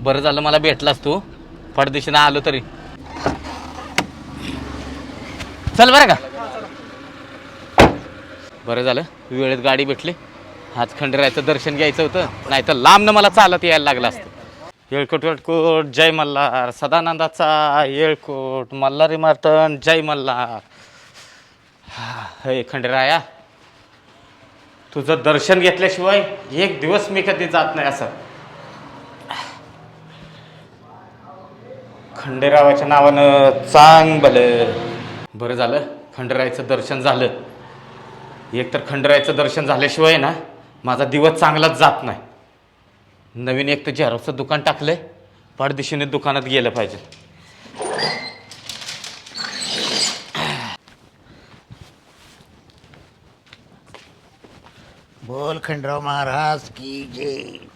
बरं झालं मला भेटलास तू. पडदिशीनं आलो तरी. चल बरं का. बरं झालं वेळेत गाडी भेटली. आज खंडेरायचं दर्शन घ्यायचं होतं नाही तर लांबनं मला चालत यायला लागलं असतं. येळकोट वेळकोट जय मल्हार सदानंदाचा येळकोट मल्हारी मार्तन जय मल्हार. हा, हे खंडेराया तुझं दर्शन घेतल्याशिवाय एक दिवस मी कधी जात नाही असं. खंडेरावाच्या नावानं चांग भलं. बरं झालं खंडेरायाचं दर्शन झालं. एक तर खंडेरायाचं दर्शन झाल्याशिवाय ना माझा दिवस चांगलाच जात नाही. नवीन एक तर झेरॉक्सचं दुकान टाकलंय पाठदिशीने दुकानात गेलं पाहिजे. बोल खंडराव महाराज की जय?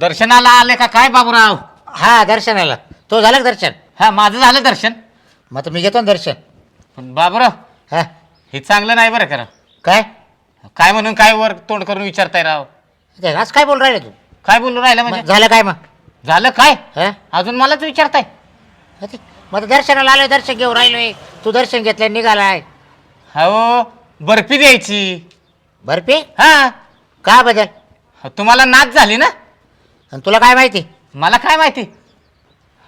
दर्शनाला आले का काय बाबूराव? हा दर्शनाला. तो झालं का दर्शन? हा माझं झालं दर्शन. मग आता मी घेतो ना दर्शन. पण बाबूराव हा. हे चांगलं नाही बरं करा काय? काय म्हणून काय वर तोंड करून विचारताय राव? ते आज काय बोल राहिले तू? काय बोलू राहिलं मग म्हणजे? झालं काय मग? झालं काय? हा? अजून मलाच विचारताय. ते- मग आता दर्शनाला आलोय दर्शन घेऊन राहिलोय. तू दर्शन घेतलं निघालाय. हो बर्फी द्यायची. बर्फी? हा. का बदल? तुम्हाला नाच झाली ना? आणि तुला काय माहिती? मला काय माहिती?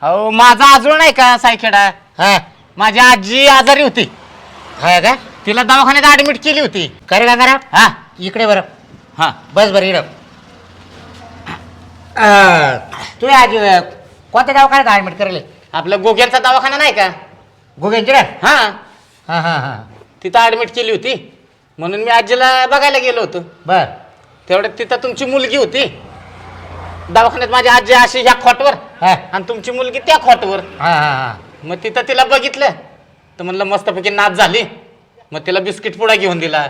हो माझा आजोळ नाही का सायखेडा? हा. माझी आजी आजारी होती. हा का? तिला दवाखान्यात ऍडमिट केली होती. का रे गंगाराम हा. इकडे बरं. हा. बस बरं इकडं. अं, तू आज अं, कोणत्या दवाखान्यात ॲडमिट करेल आपलं गोग्यांचा दवाखाना नाही का? गोग्यांची रे हा. हा हा हा. तिथं ऍडमिट केली होती. म्हणून मी आजीला बघायला गेलो होतो. बर. तेवढ्यात तिथं तुमची मुलगी होती. दवाखान्यात माझी आजी अशी ह्या खोटवर. हा. आणि तुमची मुलगी त्या खोटवर. हा हा हा. मग तिथं तिला बघितलं. तर म्हणलं मस्तपैकी नाच झाली. मग तिला बिस्किट पुडा घेऊन दिला.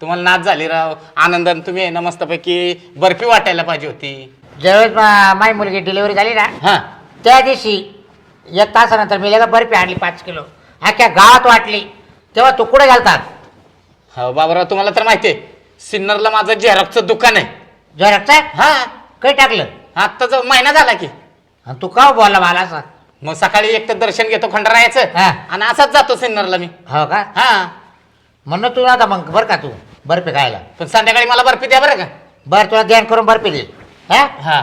तुम्हाला नाच झाली राव. आनंदाने तुम्ही आहे ना मस्तपैकी बर्फी वाटायला पाहिजे होती. ज्यावेळेस मा- माझी मुलगी डिलिव्हरी झाली ना हा. त्या दिवशी एक तासानंतर मी लगेच बर्फी आणली पाच किलो. अख्ख्या गावात वाटली. तेव्हा तू कुठे घालतात? हो बाबराव तुम्हाला तर माहिती आहे. सिन्नरला माझं झेरॉक्सचं दुकान आहे. जरकचा हा. काही टाकलं? आत्ता जो महिना झाला की. आणि तू का बोलला मला असं? मग सकाळी एक तर दर्शन घेतो खंडरायाचं. हा. आणि असाच जातो सिन्नरला मी. हो का? हा. म्हणून तू आता मग बरं का तू? बर्फी खायला. पण संध्याकाळी मला बर्फी द्या बरं का. बरं तुला ध्यान करून बर्फी दे. हा? हा.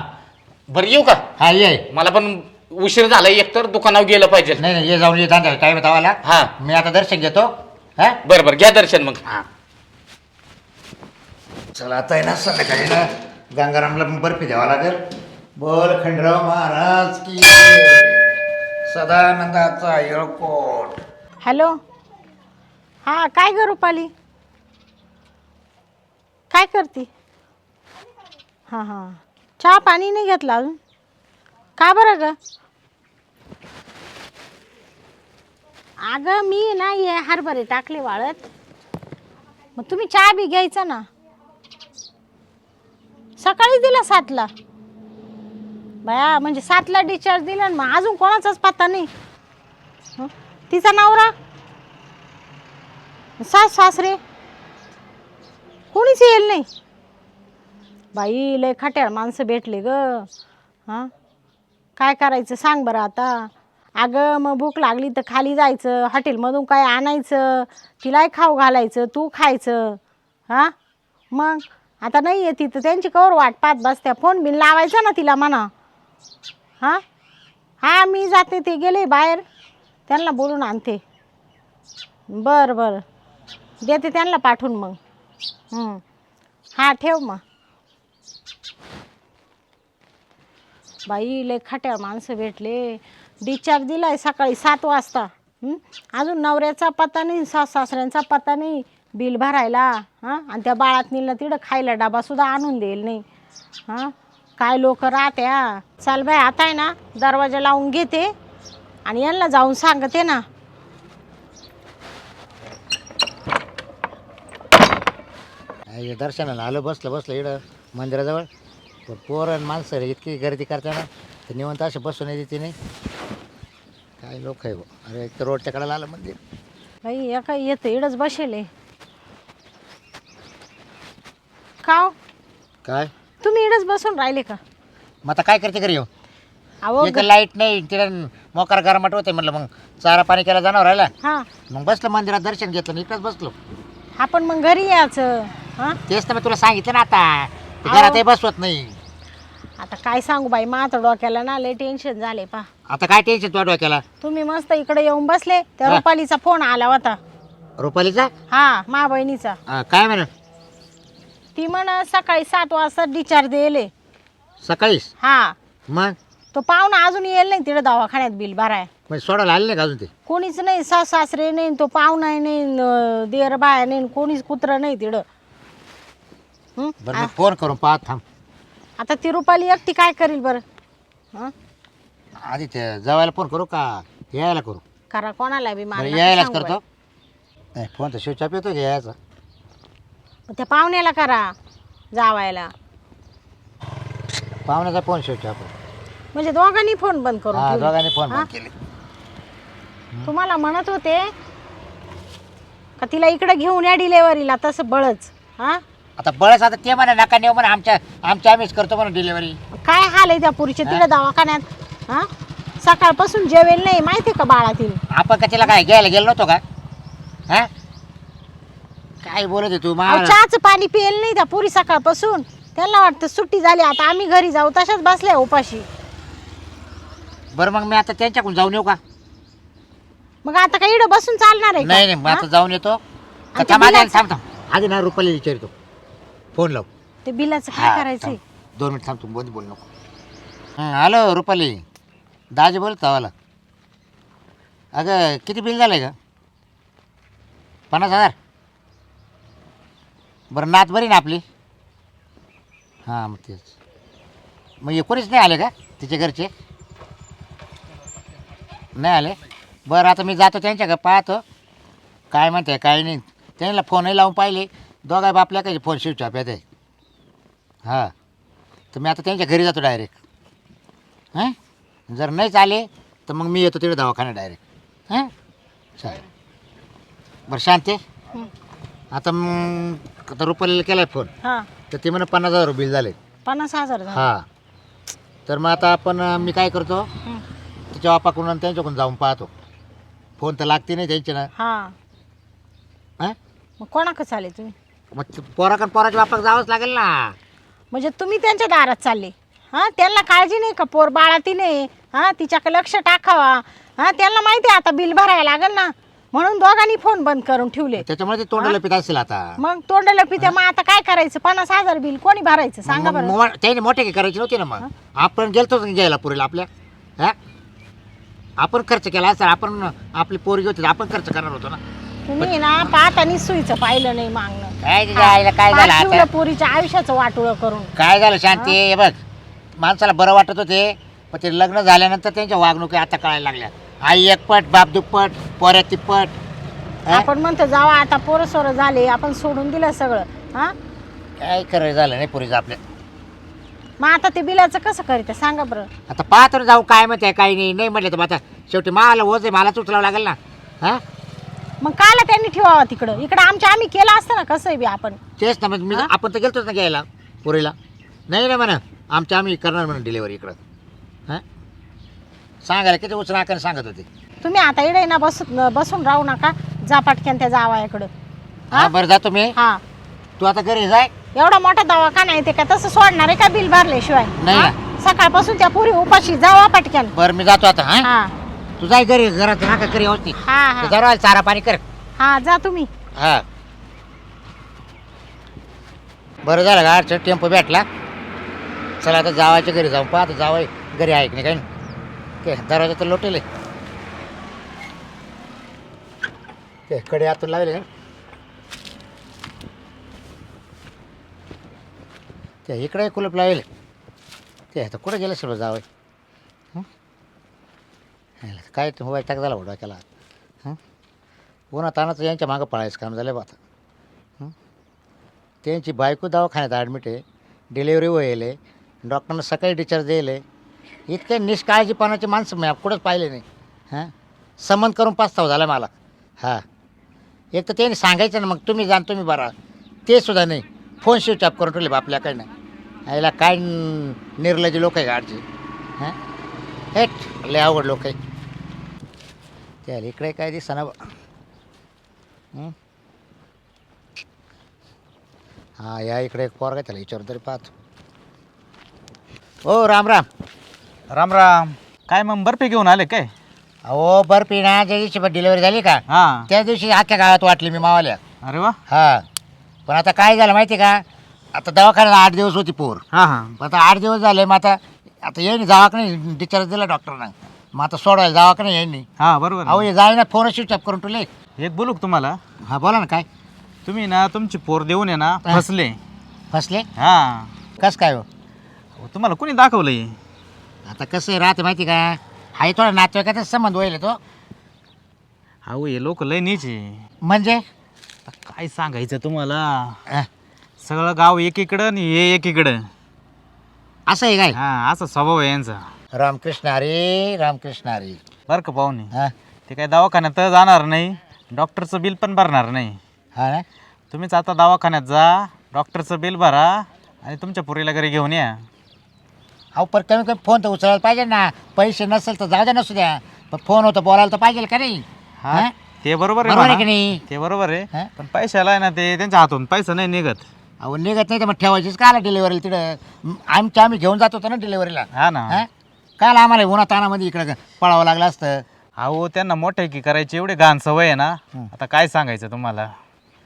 बरं येऊ का? हा ये. मला पण उशीर झाला एक तर दुकानावर गेलं पाहिजे. नाही नाही ये जाऊन ये दांदा टाईम तवाला हा. मी आता दर्शन घेतो. हा? बरं बरं घ्या दर्शन मग. चला आता आहे ना संध्याकाळी ना. गंगारामला पण बर्फी द्यावा लागेल. बोल खंडराव महाराज की सदानंदाचा येळकोट. हॅलो. हां काय ग रुपाली? काय करते? हां हां. चहा पाणी नाही घेतला अजून? का बरं ग? अगं मी ना हे हरभरे टाकले वाळत. मग तुम्ही चहा बी घ्यायचा ना? सकाळीच दिला सातला. बया म्हणजे सातला डिस्चार्ज दिला ना मग अजून कोणाचाच पत्ता नाही. हं? तिचा नवरा? सास सासरे? कोणीच येईल नाही. बाई लय खाट्याळ माणसं भेटले ग. हां? काय करायचं सांग बरं आता. अगं मग भूक लागली तर खाली जायचं हॉटेलमधून काय आणायचं तिलाही खाऊ घालायचं तू खायचं. हां? मग? आता नाही येते तर त्यांची कवर वाट पाहत बसत्या. फोन बिन लावायचा ना तिला म्हणा. हां? हां मी जाते ते. गेले बाहेर. त्यांना बोलून आणते. बरं बरं. देते त्यांना पाठवून मग. हं. हां ठेव मग. बाई लय खाट्या माणसं भेटले. डिस्चार्ज दिलाय सकाळी सात वाजता. हं? अजून नवऱ्याचा पत्ता नाही सास सासऱ्यांचा पत्ता नाही. बिल भरायला हां? आणि त्या बाळात नेलं तिकडं खायला डबासुद्धा आणून देईल नाही. हां? काय लोक राहत्या? चाल बाय आता आहे ना दरवाजा लावून घेते आणि यांना जाऊन सांगते ना. हे दर्शनाला आलं बसलं बसलं इकडं मंदिराजवळ. पण पोरं आणि माणसं रे इतकी गर्दी करताना तर निवंत असे बसून येते नाही. काय लोक आहे बुवा. अरे एक तर रोडच्या कडेला आलं मंदिर. बाई एका येतं इडच बसेले का हो? काय? तुम्ही इडच बसून राहिले का? मग आता काय करते घरी येऊ अहो लाइट नाही तिला मोकार गरमाट होते म्हणलं मग चारा पाणी केला जाणार राहिला. हा. मग बसलं मंदिरात दर्शन घेतलं आणि इकडंच बसलो. आपण मग घरी यायचं हा? तेच तर मी तुला सांगितलं ना आता. ते अहो. घरातही बसवत नाही. आता काय सांगू बाई माझ्या डोक्याला ना लय टेन्शन झाले पा आता काय टेन्शन तुझ्या डोक्याला? तुम्ही मस्त इकडे येऊन बसले त्या हा. रुपालीचा फोन आला होता. रुपालीचा? हा मा बहिणीचा. काय म्हण? ती म्हण सकाळी सात वाजता डिस्चार्ज दिले सकाळीच? हा. मग? तो पाहुणा अजून येईल नाही तिकडे दवाखान्यात बिल भराय. म्हणजे सोडायला आले नाही का अजून ते? कोणीच नाही सास सासरे नाही तो पाहुणा नाही न देर बाया नाही कोणीच कुत्र नाही तिकडं. हं? बरं फोन करून पाहत थांब. आता ती रुपाली एकटी काय करील बरं? हं? आधी ते जवायला फोन करू का यायला करू? करा कोणाला बी बरं मला यायलाच करतो. नाही फोन तर शिवचाप येतो की यायचा? त्या पाहुण्याला करा जावायला. पाहुण्याचा फोन शिवचाप म्हणजे दोघांनी फोन बंद करून हा ठेवले. दोघांनी फोन हा? बंद केले तुम्हाला म्हणत होते का तिला इकडे घेऊन या डिलेवरीला तसं बळच. हा? आता बळच आता ते म्हणा नका नेऊ म्हणा आमच्या आमच्या आम्हीच करतो म्हणा डिलिव्हरी. काय हाल आहे त्या पुरीचे? तिला दवाखान्यात हा? सकाळपासून जेवेल नाही माहिती का बाळा तिला आपण का तिला काय घ्यायला गेलो नव्हतो का? हा? काय बोलत आहे तू अहो, मला चहाचं पाणी पिયેल नाही त्या पुरी सकाळपासून. त्यांना वाटतं सुट्टी झाली आता आम्ही घरी जाऊ तशाच बसल्या उपाशी. बरं मग मी आता त्यांच्याकडून जाऊन येऊ का? मग आता काही बसून चालणार आहे का? नाही नाही मग हा? आता जाऊन येतो. आणि का ते थांब आधी बिलाचं- थांब थांब. आधी ना रुपाली विचारतो. फोन लाव. ते बिलाचं हा, काय करायचंय? थांब. दोन मिनिट थांब तू मध्ये बोल नको. हां हॅलो रुपाली. दाजी बोल तवाला अगं किती बिल झालं आहे का पन्नास हजार? बरं नात बरी ना आपली? हां मग तेच. मग हे कोणीच नाही आले का तिच्या घरचे? नाही आले? बरं आता मी जातो त्यांच्या का पाहतो. काय म्हणते काय नाही. त्यांना फोनही लावून पाहिले. दोघा बापल्या काही फोन ऑफ येते हां. तर मी आता त्यांच्या घरी जातो डायरेक्ट हां? जर नाहीच आले तर मग मी येतो तिकडे दवाखान्यात डायरेक्ट हां? चालेल. बरं शांती. आता मग आता रुपालीला केला फोन हा. तर ते म्हणा पन्नास हजार बिल झाले पन्नास हजार झाले. हां. तर मग आता आपण अं, मी काय करतो हं. तिच्या बापाकडून आणि त्यांच्याकडून जाऊन पाहतो. फोन तर लागते नाही त्यांचे ना. हा. हां? मग कोणाकडे चालले तुम्ही? मग पोराकडे पोराच्या बापाक जावंच लागेल ना. म्हणजे तुम्ही त्यांच्या दारात चालले. हा त्यांना काळजी नाही का? पोर बाळाती नाही. हा तिच्याकडे लक्ष टाकावा. हा त्यांना माहिती आहे आता बिल भरायला लागेल ना. म्हणून दोघांनी फोन बंद करून ठेवले. त्याच्यामुळे ते तोंड लपित असेल आता. मग तोंडाला पिते मग आता काय करायचं? पन्नास हजार बिल कोणी भरायचं? सांगा मग- बरं. मग त्याने मोठे काही करायचे नव्हते ना मग. आपण गेलतो घ्यायला पुरेला आपल्या. हा? आपण खर्च केला असता आपण आपली पोरगी होती आपण खर्च करणार होतो ना. तुम्ही ना पाहतानी सुईचं पाहिलं नाही मागणं. काय झालं आता? पोरीच्या आयुष्याचं वाटोळं करून. काय झालं शांती? हे बघ. माणसाला बरं वाटत होते पण ते लग्न झाल्यानंतर त्यांच्या वागणुकी आता कळायला लागल्या. आई एकपट बाप दुप्पट पोऱ्या तिप्पट हा? आपण म्हणतो जावा आता पोरं सोरं झाले आपण सोडून दिलं सगळं. हा? काय करायचं झालं नाही पुरीचं आपल्या? मग आता ते बिलाचं कसं करीत? सांगा बरं. आता पाहतो ना जाऊ काय म्हणते काय नाही. नाही म्हटलं तर मग आता शेवटी मला ओझ आहे मलाच उचलावं लागेल ना. हा? मग काला त्यांनी ठेवावं तिकडं. इकडं आमच्या आम्ही केलं असतं ना कसं बी आपण? तेच ना मग मी हा? आपण तर गेलतोच ना घ्यायला पुरीला. नाही ना म्हणा आमच्या आम्ही करणार म्हणून डिलिव्हरी इकडं. हां? सांगायला किती उचला का सांगत होते? तुम्ही आता इकडे ना बस बसून राहू नका. जा पटक्यान त्या जावायाकडं. हा? बरं जातो मी हा. तू आता घरी जाय. एवढा मोठा दवाखाना आहे ते का तसं सोडणार आहे का बिल भरल्याशिवाय? नाही हा? सकाळपासून त्या पुरी उपाशी जावा पटक्यान बरं मी जातो आता हा? हा. तू जाय घरी घरात नका घरी होती हा हा. जरा चारा पाणी कर. हा जा तुम्ही. हा. बरं झालं का? टेम्पो भेटला. चला आता जावायच्या घरी जाऊ. पाहतो जावाय घरी आहे की नाही काही ते दरवाजा तर लोटेल. आहे. ते कडे आतून लावले ते इकडे कुलप लावेल. ते आता कुठं गेलं सर्व जावं काय ते मोबाईल टाक झाला उडवा केला हं पुन्हा तानाचं यांच्या मागं पळायचं काम झालं बा आता. त्यांची बायको दवाखान्यात ॲडमिट आहे. डिलेवरी होईल. डॉक्टरनं सकाळी डिस्चार्ज देईल. इतके निष्काळजीपणाचे माणसं मी कुठंच पाहिले नाही. हां? समन करून पास्ताव झाला मला. हां. एक तर त्यांनी सांगायचं ना मग तुम्ही जाण तुम्ही बरा. ते सुद्धा नाही. फोन स्विच ऑफ करून ठेवले बापल्या काय नाही याला काय न- लोक आहे गाडचे. हां? हेट लय अवघड लोक आहे. त्या इकडे काय दिसना बा. हं? हा या इकडे एक पोरगा त्याला विचारून तरी पाहतो. हो राम राम. राम राम. काय मग बर्फी घेऊन आले काय? अहो बर्फी ना ज्या दिवशी डिलिव्हरी झाली का हा. त्या दिवशी अख्ख्या गावात वाटली मी मावाल्या. अरे वा. हा. पण आता काय झालं माहिती का? आता दवाखान्यात आठ दिवस होती पोर. हा हा. पण आता आठ दिवस झाले मग आता आता येईन जावा का नाही डिस्चार्ज दिला डॉक्टरना मग आता सोडायला जावा का नाही येईन नाही हा बरोबर. अहो हे जाय ना फोन स्विच ऑफ करून तुले एक बोलू का तुम्हाला? हा बोला ना काय. तुम्ही ना तुमची पोर देऊन आहे ना फसले. फसले? हा. कस काय हो? तुम्हाला कोणी दाखवलंय? आता कसं राहते माहिती का? हाय थोडा नातेवाईकाचा संबंध होईल तो. अहो हे लोक लय नीच म्हणजे? काय सांगायचं तुम्हाला? सगळं गाव एकीकडं आणि हे एकीकडं. असं आहे काय? हा असा स्वभाव आहे यांचा. रामकृष्ण हरी रामकृष्ण हरी. बरं का पाहुणे? हा. ते काय दवाखान्यात जाणार नाही. डॉक्टरचं बिल पण भरणार नाही. हा ना? तुम्हीच आता दवाखान्यात जा डॉक्टरचं बिल भरा आणि तुमच्या पुरीला घरी घेऊन या. अहो पण कमी कमी फोन तर उचलायला पाहिजे ना. पैसे नसेल तर जाऊ द्या नसू द्या पण फोन होतं बोलायला तर पाहिजे का नाही? हा हा? ते बरोबर आहे बरोबर आहे की. नाही? ते बरोबर आहे. हा? पण पैशाला आहे ना ते त्यांच्या हातून. पैसा नाही निघत. अहो निघत नाही तर मग ठेवायचीच का आला डिलिव्हरीला तिकडं? आमच्या आम्ही घेऊन जात होतो ना डिलिव्हरीला हा ना. काल आम्हाला उन्हा तानामध्ये इकडं पळावं लागलं असतं. अहो त्यांना मोठे की करायची एवढी घाण सवय आहे ना. आता काय सांगायचं तुम्हाला?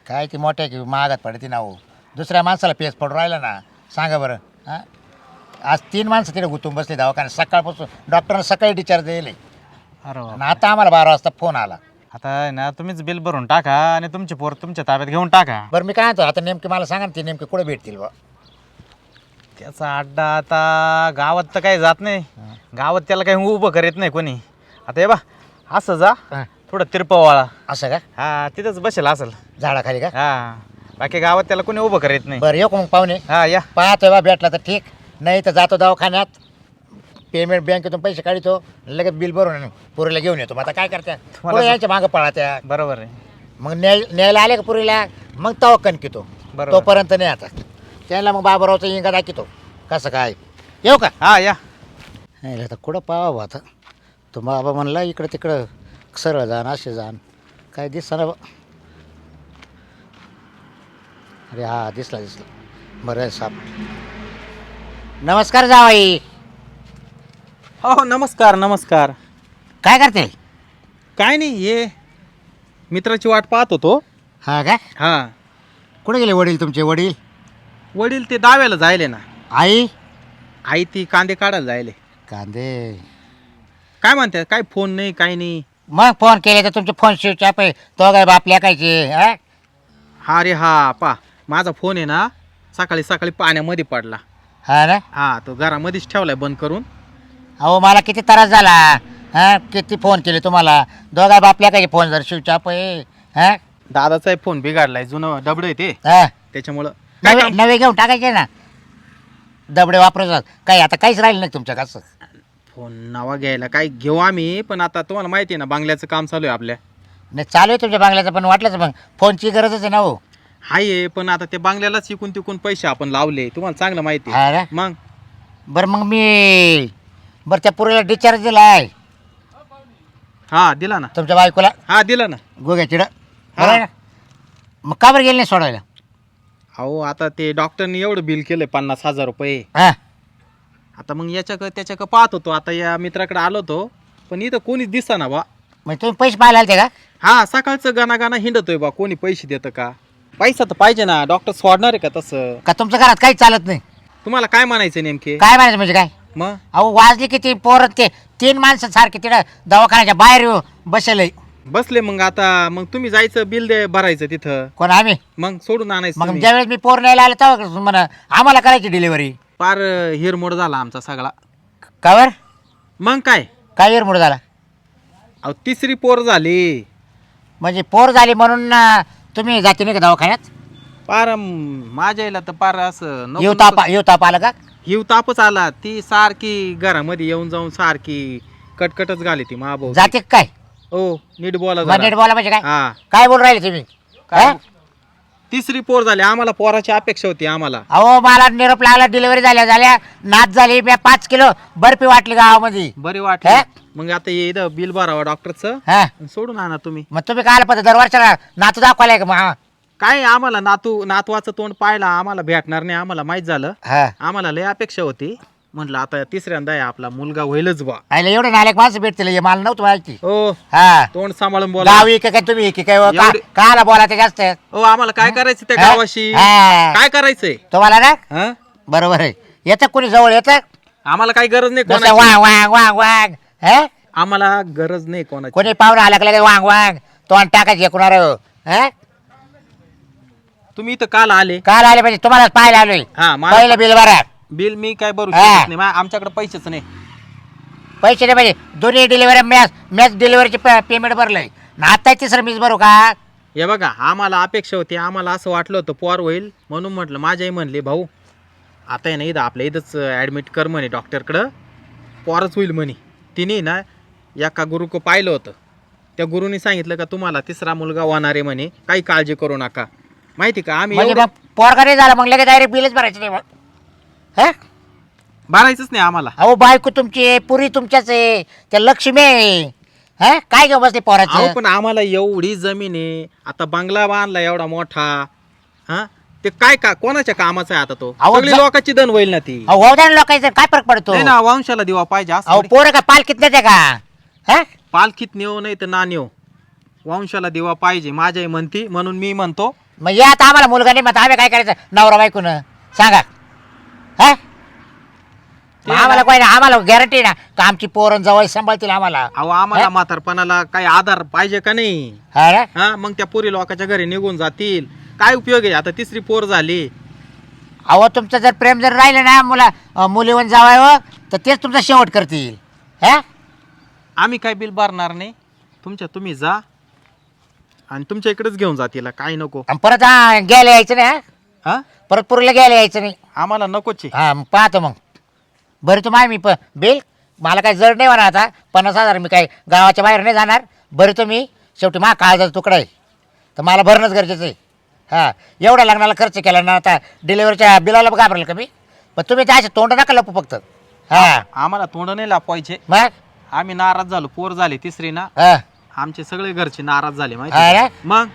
काय ती मोठ्या की महागात पडते ना हो दुसऱ्या माणसाला पेस पडून राहिला ना. सांगा बरं. हां? आज तीन माणसं तिकडे गुंतून बसले दवाखान्यात. सकाळपासून डॉक्टरनं सकाळी डिस्चार्ज दिले अरे वा. आणि आता आम्हाला बारा वाजता फोन आला. आता आहे ना तुम्हीच बिल भरून टाका आणि तुमची पोर तुमच्या ताब्यात घेऊन टाका. बरं मी काय म्हणतो आता नेमके मला सांगा ना ते नेमके कुठे भेटतील बा त्याचा अड्डा आता गावात तर काही जात नाही. गावात त्याला काही उभं करीत नाही कोणी. आता हे बा असं जा हां. थोडं तिरपवाळा. असं का? हा तिथंच बसेल असेल. झाडाखाली का? हा. बाकी गावात त्याला कोणी उभं करीत नाही. बरं येऊ का मग पाहुणे? हा या. पाहतोय बा भेटला तर ठीक. नाही तर जातो दवाखान्यात. पेमेंट बँकेतून पैसे काढतो लगेच बिल भरून पुरीला घेऊन येतो. मग आता काय करत्या? पुढे यायच्या मागं पळा त्या बरोबर आहे. मग न्याय न्यायला आले का पुरीला? मग तवा कणकितो. बरोबर. तोपर्यंत नाही आता. त्याला मग बाबरावचा इंगा दाखवतो कसं काय? येऊ का? हा या. नाही आता कुठं पाहावं आता? तो बाबा म्हणला इकडं तिकडं सरळ जाण असे जाण. काय दिसना बा. अरे हा दिसला दिसला. बरं आहे साप. नमस्कार जावाई. हो नमस्कार नमस्कार. काय करते काय नाही ये. मित्राची वाट पाहत होतो. हा काय हा. कुठे गेले वडील तुमचे? वडील? वडील ते दाव्याला जायले ना. आई? आई ती कांदे काढायला जायले. कांदे? काय म्हणते? काय फोन नाही काय नाही. मग फोन केले तर तुमचे फोन ऑफ आहे. तो काय बाप लेकायचे हा? हा रे हा पा. माझा फोन आहे ना सकाळी सकाळी पाण्यामध्ये पडला. हा ना? हा तो घरामध्येच ठेवलाय बंद करून. अहो मला किती त्रास झाला हा? किती फोन केले तुम्हाला? दोघा बाप लेकायचे फोन जर स्विच ऑफ आहे हा? दादाचा फोन बिघडलाय जुनं डबड ते. हा. त्याच्यामुळं काय नवे काम? नवे घेऊन टाकायचे ना. दबडे वापरायचं काही आता काहीच राहिलं नाही तुमच्या कसं फोन नावा घ्यायला काय घेऊ आम्ही पण आता तुम्हाला माहिती आहे ना बांगल्याचं काम चालू आहे आपल्या. नाही चालू आहे तुमच्या बांगल्याचं पण वाटलंच मग. फोनची गरजच आहे ना हो. आहे, पण आता ते बांगल्यालाच इकून तिकून पैसे आपण लावले. तुम्हाला चांगलं माहिती आहे. हा ना? मग? बरं मग मी बरं त्या पुरीला डिस्चार्ज दिला आहे. हा दिला ना. तुमच्या बायकोला? हा दिला ना. गोग्या चिड ना? मग का बरं गेले नाही सोडवायला अहो आता ते डॉक्टरनी एवढं बिल केलंय पन्नास हजार रुपये. हा. आता मग याच्याक त्याच्याक पाहत होतो. आता या मित्राकडे आलो होतो पण इथं कोणीच दिसता ना बा. मग तुम्ही पैसे पाहायला आलते का? हा सकाळचं गाणं गाणं हिंडतोय बा. कोणी पैसे देतं का? पैसा तर पाहिजे ना. डॉक्टर सोडणार आहे का तसं? का तुमच्या घरात काही चालत नाही? तुम्हाला काय म्हणायचं नेमके? काय म्हणायचं म्हणजे काय? मग? अहो वाजली किती पोरं ते तीन माणसं सारखे तिथं दवाखान्याच्या बाहेर येऊ बसेल. बसले मग आता. मग तुम्ही जायचं बिल दे भरायचं तिथं. कोण आम्ही? मग सोडून आणायचं मग तुम्ही. ज्यावेळेस मी पोर न्यायला आलो तेव्हा म्हणा आम्हाला करायची डिलिव्हरी पार हिरमोड झाला आमचा सगळा. कावर? मग काय? काय एरमुड झाला? अहो तिसरी पोर झाली. म्हणजे पोर झाली म्हणून अं, तुम्ही जाते नाही का दवाखान्यात? पार माझ्या आईला तर पार असं नको येऊ नको- ताप येऊ ताप आला का? हिव तापच आला. ती सारखी घरामध्ये येऊन जाऊन सारखी कटकटच घाली ती महाभाऊ जाते का काय? ओ नीट बोला नीट. बोला म्हणजे काय? हा. काय बोल राहिले तुम्ही? काय हा? तिसरी पोर झाली. आम्हाला पोराची अपेक्षा होती आम्हाला. अहो मला निरोप लागला डिलिव्हरी झाल्या झाल्या नाच झाली मी पाच किलो बर्फी वाटली गावामध्ये. बरे हे? मग आता हे इथं बिल भरावं डॉक्टरचं. हा. सोडून आणा तुम्ही. मग तुम्ही काय पद्धत दरवर्षाला नातू दाखवायला का मग? काय आम्हाला नातू नातवाचं तोंड पाहिला आम्हाला भेटणार नाही आम्हाला माहीत झालं. हा. आम्हाला लय अपेक्षा होती. म्हटलं आता तिसऱ्यांदा आहे आपला मुलगा होईलच बा एवढे नालायक माणसं भेटतील हे मला नव्हतं माहिती. हो. हा. तोंड सांभाळून बोला. गावी का काय तुम्ही की काय हो? का- एवढे- काला बोलायचं जास्त. हो आम्हाला काय करायचं त्या हा? गावाशी? हा. काय करायचंय? तुम्हाला ना? हा? बरोबर आहे. येतं कोणी जवळ येतं? आम्हाला काही गरज नाही जसं कोणाची. वांग वांग वांग वांग हे? आम्हाला गरज नाही कोणाची. कोणी पाहुणा आला का लगेच वांग वांग तोंड टाकायचे हे? तुम्ही इथं काल आले. काल आले पाहिजे तुम्हाला पाहायला आलोय. हा मला पहिलं बिल भरा. बिल मी काय भरू हा. शकत नाही. मा- आमच्याकडे पैसेच नाही. पैसे नाही पाहिजे दोन्ही डिलिव्हरी मॅच मॅच डिलिव्हरीचे पेमेंट भरलंय. ना आता तिसरं मीच भरू का? हे बघा आम्हाला अपेक्षा होती. आम्हाला असं वाटलं होतं पोर होईल. म्हणून म्हटलं माझ्याही म्हणले भाऊ आता आहे ना इथं आपल्या इथंच ॲडमिट कर म्हणे डॉक्टरकडं पोरच होईल म्हणे. तिने ना एका गुरुक पाहिलं होतं. त्या गुरुनी सांगितलं का तुम्हाला तिसरा मुलगा होणार आहे म्हणे. काही काळजी करू नका. माहिती का? आम्ही म्हणजे एवढं- मग पोरगा नाही झाला मग लगेच डायरेक्ट बिलच भरायचं नाही मग. हे? भरायचंच नाही आम्हाला. अहो बायको तुमची आहे पुरी तुमच्याच आहे त्या लक्ष्मी आहे. हा? काय घेऊ बसले अहो पोराचं पण आम्हाला एवढी जमीन आहे. आता बंगला बांधला एवढा मोठा. हा? ते काय का कोणाच्या कामाचा आहे आता तो? अहो, सगळी ज- लोकांची दन होईल ना ती. अहो लोकांचं काय फरक पडतो? नाही ना वंशाला दिवा पाहिजे असं अहो थोडी. पोरं का पालखीत नेते का? हा? पालखीत नेऊ नाही तर ना नेऊ. वंशाला दिवा पाहिजे माझ्याही म्हणती म्हणून मी म्हणतो. मग या आता आम्हाला मुलगा नाही मग आम्ही काय करायचं? नवरा बायकोन. सांगा. हा? मग आम्हाला काय ना आम्हाला गॅरंटी ना का आमची पोरण जवळ सांभाळतील आम्हाला. अहो आम्हाला? म्हातारपणाला काही आधार पाहिजे का नाही? हा ना? हा मग त्या पोरी लोकांच्या घरी निघून जातील. काय उपयोग आहे? आता तिसरी पोर झाली. अहो तुमचं जर प्रेम जर राहिलं ना मुला अं, मुलीवर जावावं तर तेच तुमचा शेवट करतील. हा? आम्ही काय बिल भरणार नाही? तुमच्या तुम्ही जा. आणि तुमच्या इकडेच घेऊन जा तिला काही नको. आणि परत हा, घ्यायला यायचं नाही हा? हा? परत पुरीला घ्यायला यायचं नाही. आम्हाला नकोच. आहे. हा मग पाहतो मग. बरं तो माय मी प बिल मला काय जड नाही म्हणा आता पन्नास हजार मी काय गावाच्या बाहेर नाही जाणार. बरं तो मी शेवटी मा काळजाचा तुकडा आहे. तर मला भरणंच गरजेचं आहे. हां एवढ्या लग्नाला खर्च केला ना आता डिलिव्हरीच्या बिलाला घाबरेल का मी? पण तुम्ही त्याचे तोंड नका लपू फक्त. हां. आम्हाला तोंड नाही लापवायचे. मग? आम्ही नाराज झालो पोर झाली तिसरी ना हां. आमचे सगळे घरचे नाराज झाले माहिती हा का? ना? मग?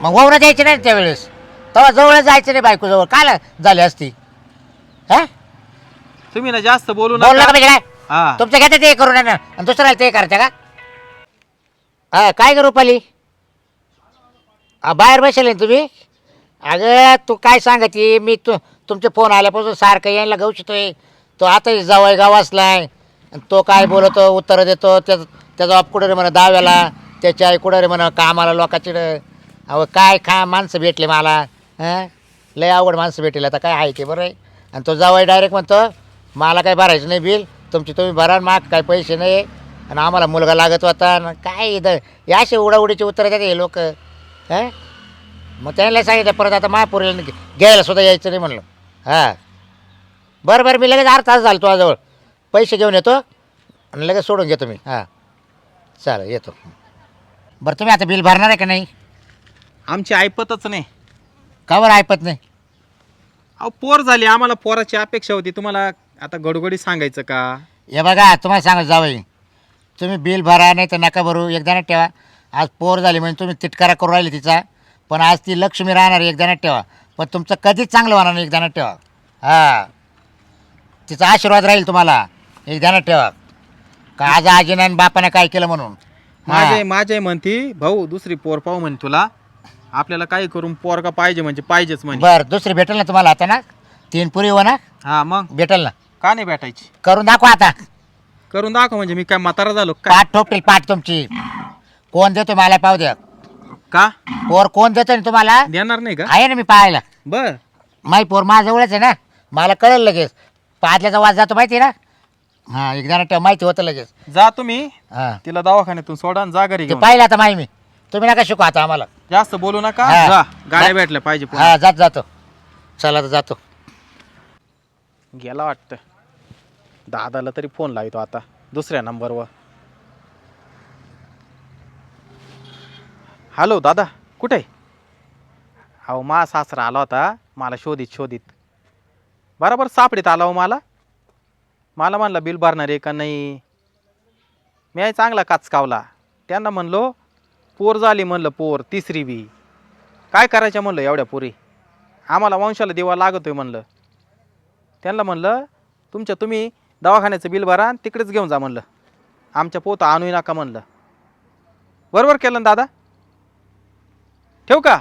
मग वावरं द्यायचे नाही त्यावेळेस. तेव्हा जवळ जायचं नाही बायको जवळ काय झाली असती. हां? तुम्ही ना जास्त बोलू बोललं का नका. म्हणजे काय? हा. तुमचं घेते ते करून आहे ना आणि दुसऱ्याला ते करते का? हा काय करू पाली हा, बाहेर बसेल तुम्ही? अगं तू काय सांगते? मी तू तुमचे फोन आल्यापासून सारखं यायला गवशितोय तो आता जवळ गावासलाय आणि तो काय बोलतो उत्तरं देतो त्याचा त्याचा बाप कुठं रे म्हणा दहाव्याला त्याची आई कुठं रे म्हणा कामाला लोकाची रे. अहो काय खा माणसं भेटले मला हां? लय आवड माणसं भेटले आता काय आहे ते बरं आहे. आणि तो जावाई डायरेक्ट म्हणतो मला काय भरायचं नाही बिल तुमची तुम्ही भरा माग काय पैसे नाही. आणि आम्हाला मुलगा लागत होता. आणि काय इथं? या असे उडाउडीचे उत्तरं देतात हे लोक. हां मग त्यांना सांगितलं परत आता महापुरीला घ्यायला सुद्धा यायचं नाही म्हणलं. हां. बरं बरं मी लगेच अर्धा तास झालो तुझ्याजवळ. पैसे घेऊन येतो आणि लगेच सोडून घेतो मी. हां. चालेल येतो. बरं तुम्ही आता बिल भरणार आहे का नाही? आमची ऐपतच नाही. का बरं ऐपत नाही? अहो पोर झाली. आम्हाला पोराची अपेक्षा होती. तुम्हाला आता गडगडी सांगायचं का? हे बघा तुम्हाला सांगत जावं तुम्ही बिल भरा नाही तर नका भरू. एकदा ठेवा. आज पोर झाली म्हणजे तुम्ही तिटकारा करू राहिले तिचा. पण आज ती लक्ष्मी राहणार एकदा ठेवा. पण तुमचं कधीच चांगलं होणार नाही एकदा ठेवा. हां. तिचा आशीर्वाद राहील तुम्हाला एकदा ठेवा. का आज आजीनं आणि बापानं काय केलं म्हणून. माझे माझे म्हणती भाऊ दुसरी पोर पाहू म्हणे तुला. आपल्याला काही करून पोरगा पाहिजे म्हणजे पाहिजेच म्हणे. बरं दुसरी भेटेल ना तुम्हाला आता ना? तीन पुरी हो ना? हा मग? भेटेल ना? का नाही भेटायची? करून दाखवा आता. करून दाखव म्हणजे मी काय म्हातारा झालो काय? पाठ ठोकतील पाठ तुमची. कोण देतो मला पाहू द्या का? पोर कोण देतो ना तुम्हाला? देणार नाही का? आहे ना मी पाहायला. बर. माही पोर माझ्याजवळच आहे ना. मला कळेल लगेच. पाचल्याचा वाज जातो माहिती आहे ना? हां एकदा ठेव माहिती होतं लगेच. जा तुम्ही. हां. तिला दवाखान्यातून सोडा आणि जा घरी ते घेऊन. पाहिलं आता माही मी. तुम्ही नका शिकू आता आम्हाला. जास्त बोलू नका. हा. जा गाड्या भेटल्या पाहिजे पुन्हा. हां जात जातो. चला तर जातो. गेला वाटतं. दादाला तरी फोन लावतो आता. दुसऱ्या नंबरवर. हॅलो दादा कुठे आहे? अहो मा सासरा आला होता मला शोधित शोधित. बरोबर सापडीत आला हो मला. मला म्हणलं बिल भरणार आहे का नाही? मी आहे चांगला काचकावला. त्यांना म्हणलो पोर झाली म्हणलं पोर तिसरी बी. काय करायचं? म्हणलं एवढ्या पोरी. आम्हाला वंशाला देवा लागतो आहे म्हणलं. त्यांना म्हणलं तुमच्या तुम्ही दवाखान्याचं बिल भरा आणि तिकडेच घेऊन जा म्हणलं. आमच्या पोतं आणू नका म्हणलं. बरोबर केलं ना दादा? ठेवू का